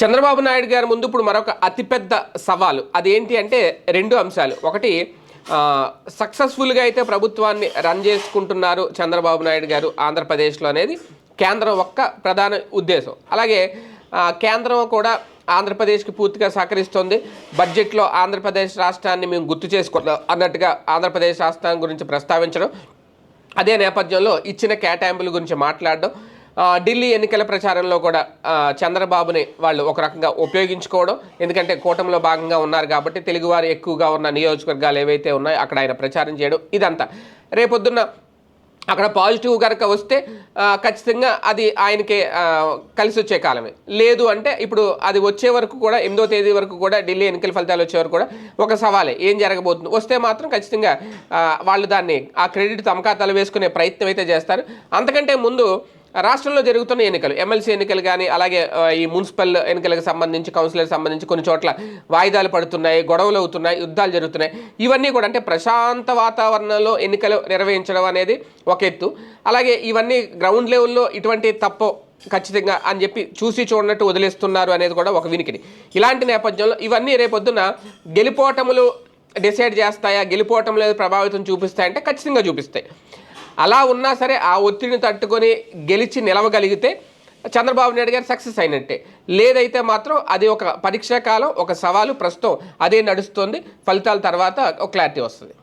చంద్రబాబు నాయుడు గారి ముందు ఇప్పుడు మరొక అతిపెద్ద సవాలు. అదేంటి అంటే రెండు అంశాలు. ఒకటి సక్సెస్ఫుల్గా అయితే ప్రభుత్వాన్ని రన్ చేసుకుంటున్నారు చంద్రబాబు నాయుడు గారు ఆంధ్రప్రదేశ్లో అనేది కేంద్రం ఒక్క ప్రధాన ఉద్దేశం. అలాగే కేంద్రం కూడా ఆంధ్రప్రదేశ్కి పూర్తిగా సహకరిస్తుంది. బడ్జెట్లో ఆంధ్రప్రదేశ్ రాష్ట్రాన్ని మేము గుర్తు చేసుకుంటాం అన్నట్టుగా ఆంధ్రప్రదేశ్ రాష్ట్రం గురించి ప్రస్తావించడం అదే నేపథ్యంలో ఇచ్చిన కేటాయింపుల గురించి మాట్లాడడం ఢిల్లీ ఎన్నికల ప్రచారంలో కూడా చంద్రబాబుని వాళ్ళు ఒక రకంగా ఉపయోగించుకోవడం ఎందుకంటే కూటమిలో భాగంగా ఉన్నారు కాబట్టి తెలుగువారు ఎక్కువగా ఉన్న నియోజకవర్గాలు ఏవైతే ఉన్నాయో అక్కడ ఆయన ప్రచారం చేయడం ఇదంతా. రేపొద్దున్న అక్కడ పాజిటివ్ కనుక వస్తే ఖచ్చితంగా అది ఆయనకి కలిసి వచ్చే కాలమే. లేదు అంటే ఇప్పుడు అది వచ్చే వరకు కూడా ఎనిమిదో తేదీ వరకు కూడా ఢిల్లీ ఎన్నికల ఫలితాలు వచ్చే వరకు కూడా ఒక సవాలే. ఏం జరగబోతుంది? వస్తే మాత్రం ఖచ్చితంగా వాళ్ళు దాన్ని ఆ క్రెడిట్ తమ ఖాతాలో వేసుకునే ప్రయత్నం అయితే చేస్తారు. అంతకంటే ముందు రాష్ట్రంలో జరుగుతున్న ఎన్నికలు ఎమ్మెల్సీ ఎన్నికలు కానీ అలాగే ఈ మున్సిపల్ ఎన్నికలకు సంబంధించి కౌన్సిలర్ సంబంధించి కొన్ని చోట్ల వాయిదాలు పడుతున్నాయి గొడవలు అవుతున్నాయి యుద్ధాలు జరుగుతున్నాయి. ఇవన్నీ కూడా అంటే ప్రశాంత వాతావరణంలో ఎన్నికలు నిర్వహించడం అనేది ఒక ఎత్తు. అలాగే ఇవన్నీ గ్రౌండ్ లెవెల్లో ఇటువంటి తప్పు ఖచ్చితంగా అని చెప్పి చూసి చూడనట్టు వదిలేస్తున్నారు అనేది కూడా ఒక వినికిడి. ఇలాంటి నేపథ్యంలో ఇవన్నీ రేపొద్దున గెలిపోటములు డిసైడ్ చేస్తాయా గెలిపోవటం లేదు ప్రభావితం చూపిస్తాయంటే ఖచ్చితంగా చూపిస్తాయి. అలా ఉన్నా సరే ఆ ఒత్తిడిని తట్టుకొని గెలిచి నిలవగలిగితే చంద్రబాబు నాయుడు గారు సక్సెస్ అయినట్టే. లేదైతే మాత్రం అది ఒక పరీక్షా కాలం ఒక సవాలు ప్రస్తుతం అదే నడుస్తుంది. ఫలితాల తర్వాత ఒక క్లారిటీ వస్తుంది.